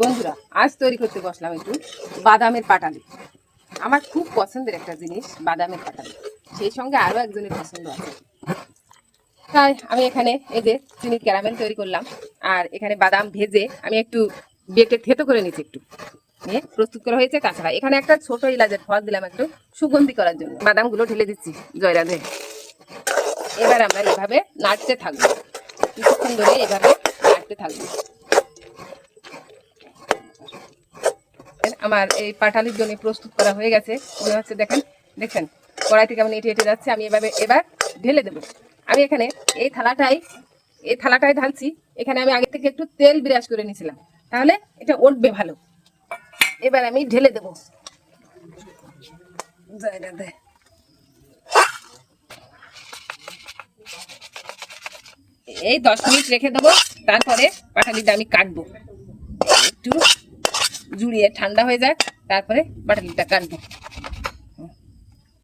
বন্ধুরা, আজ তৈরি করতে বসলাম একটু বাদামের পাটালি। আমার খুব পছন্দের একটা জিনিস বাদামের পাটালি। সেই সঙ্গে আরও একজনের পছন্দ আছে। তাই আমি এখানে এই যে চিনির ক্যারামেল তৈরি করলাম, আর এখানে বাদাম ভেজে আমি একটু বেটে থেতো করে নিচ্ছি একটু। নিয়ে প্রস্তুত করা হয়েছে। তাছাড়া এখানে একটা ছোট ইলাচের ফল দিলাম একটু সুগন্ধি করার জন্য। বাদামগুলো ঢেলে দিচ্ছি জয়রাধে এবার আমরা এভাবে নাড়তে থাকব। কিছুক্ষণ ধরে এভাবে নাড়তে থাকব। আমার এই পাটালির জন্য প্রস্তুত করা হয়ে গেছে। মনে হচ্ছে দেখেন দেখছেন কড়াই থেকে আমি এটে এটে যাচ্ছে, আমি এভাবে এবার ঢেলে দেবো। আমি এখানে এই থালাটাই এই থালাটাই ঢালছি। এখানে আমি আগে থেকে একটু তেল বিরাজ করে নিয়েছিলাম। তাহলে এটা উঠবে ভালো। এবার আমি ঢেলে দেবো। এই দশ মিনিট রেখে দেবো, তারপরে পাটালিটা আমি কাটবো। একটু জুড়িয়ে ঠান্ডা হয়ে যাক তারপরে বাটালিটা কাটবো